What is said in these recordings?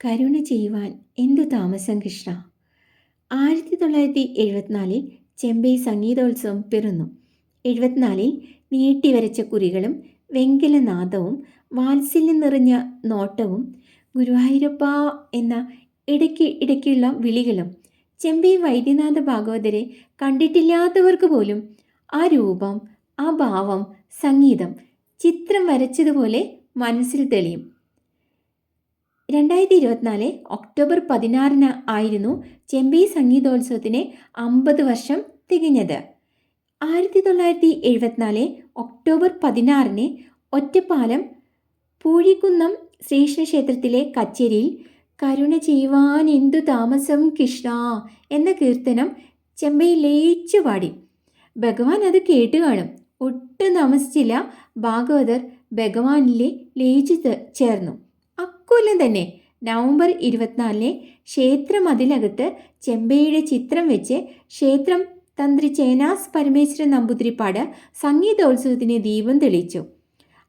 കരുണ ചെയ്യുവാൻ എന്തു താമസം കൃഷ്ണ? ആയിരത്തി തൊള്ളായിരത്തി എഴുപത്തിനാലിൽ ചെമ്പൈ സംഗീതോത്സവം പിറന്നു. എഴുപത്തിനാലിൽ നീട്ടിവരച്ച കുറികളും വെങ്കലനാദവും വാത്സല്യം നിറഞ്ഞ നോട്ടവും ഗുരുവായൂരപ്പ എന്ന ഇടയ്ക്ക് ഇടയ്ക്കുള്ള വിളികളും ചെമ്പൈ വൈദ്യനാഥ ഭാഗവതരെ കണ്ടിട്ടില്ലാത്തവർക്ക് പോലും ആ രൂപം ആ ഭാവം സംഗീതം ചിത്രം വരച്ചതുപോലെ മനസ്സിൽ തെളിയും. രണ്ടായിരത്തി ഇരുപത്തിനാല് ഒക്ടോബർ പതിനാറിന് ആയിരുന്നു ചെമ്പൈ സംഗീതോത്സവത്തിന് അമ്പത് വർഷം തികഞ്ഞത്. ആയിരത്തി തൊള്ളായിരത്തി എഴുപത്തിനാല് ഒക്ടോബർ പതിനാറിന് ഒറ്റപ്പാലം പൂഴിക്കുന്നം ശ്രീകൃഷ്ണ ക്ഷേത്രത്തിലെ കച്ചേരിയിൽ കരുണ ചെയ്യുവാൻ എന്തു താമസം കൃഷ്ണ എന്ന കീർത്തനം ചെമ്പൈ ലയിച്ചു പാടി. ഭഗവാൻ അത് കേട്ടു കാണും. ഒട്ടും താമസിച്ചില്ല ഭാഗവതർ ഭഗവാനിലെ ലയിച്ചു ചേർന്നു. അക്കൊല്ലം തന്നെ. നവംബർ ഇരുപത്തിനാലിന് ക്ഷേത്രമതിലകത്ത് ചെമ്പയുടെ ചിത്രം വെച്ച് ക്ഷേത്രം തന്ത്രി ചേനാസ് പരമേശ്വരൻ നമ്പൂതിരിപ്പാട് സംഗീതോത്സവത്തിന് ദീപം തെളിയിച്ചു.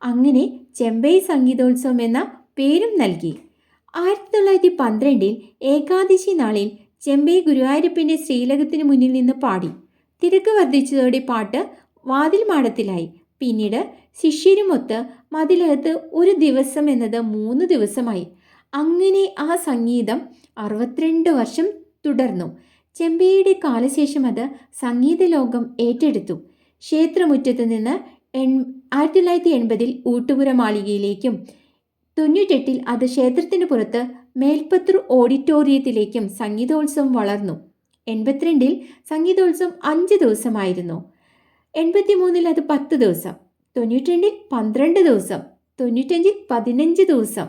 അങ്ങനെ ചെമ്പൈ സംഗീതോത്സവം എന്ന പേരും നൽകി. ആയിരത്തി തൊള്ളായിരത്തി പന്ത്രണ്ടിൽ ഏകാദശി നാളിൽ ചെമ്പൈ ഗുരുവായൂരപ്പന്റെ ശ്രീലകത്തിന് മുന്നിൽ നിന്ന് പാടി. തിരക്ക് വർദ്ധിച്ചതോടെ പാട്ട് വാതിൽ മാടത്തിലായി പിന്നീട് ശിഷ്യരുമൊത്ത് മതിലകത്ത് ഒരു ദിവസം എന്നത് മൂന്ന് ദിവസമായി. അങ്ങനെ ആ സംഗീതം അറുപത്തിരണ്ട് വർഷം തുടർന്നു. ചെമ്പയുടെ കാലശേഷം അത് സംഗീത ലോകം ഏറ്റെടുത്തു. ക്ഷേത്രമുറ്റത്ത് നിന്ന് എൺ ആയിരത്തി തൊള്ളായിരത്തി എൺപതിൽ ഊട്ടുപുര മാളികയിലേക്കും തൊണ്ണൂറ്റെട്ടിൽ അത് ക്ഷേത്രത്തിന് പുറത്ത് മേൽപ്പത്തൂർ ഓഡിറ്റോറിയത്തിലേക്കും സംഗീതോത്സവം വളർന്നു. എൺപത്തിരണ്ടിൽ സംഗീതോത്സവം അഞ്ച് ദിവസമായിരുന്നു. എൺപത്തി മൂന്നിൽ അത് പത്ത് ദിവസം. തൊണ്ണൂറ്റിരണ്ടിൽ പന്ത്രണ്ട് ദിവസം. തൊണ്ണൂറ്റഞ്ചിൽ പതിനഞ്ച് ദിവസം.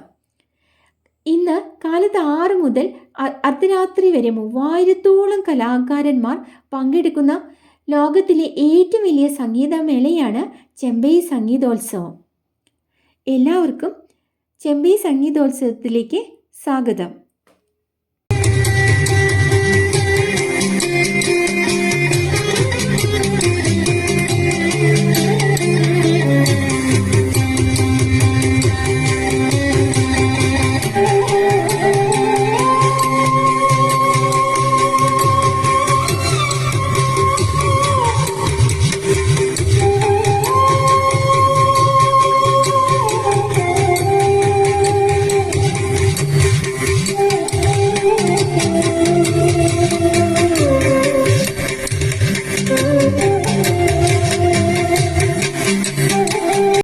ഇന്ന് കാലത്ത് ആറ് മുതൽ അർദ്ധരാത്രി വരെ മൂവായിരത്തോളം കലാകാരന്മാർ പങ്കെടുക്കുന്ന ലോകത്തിലെ ഏറ്റവും വലിയ സംഗീതമേളയാണ് ചെമ്പൈ സംഗീതോത്സവം. എല്ലാവർക്കും ചെമ്പൈ സംഗീതോത്സവത്തിലേക്ക് സ്വാഗതം.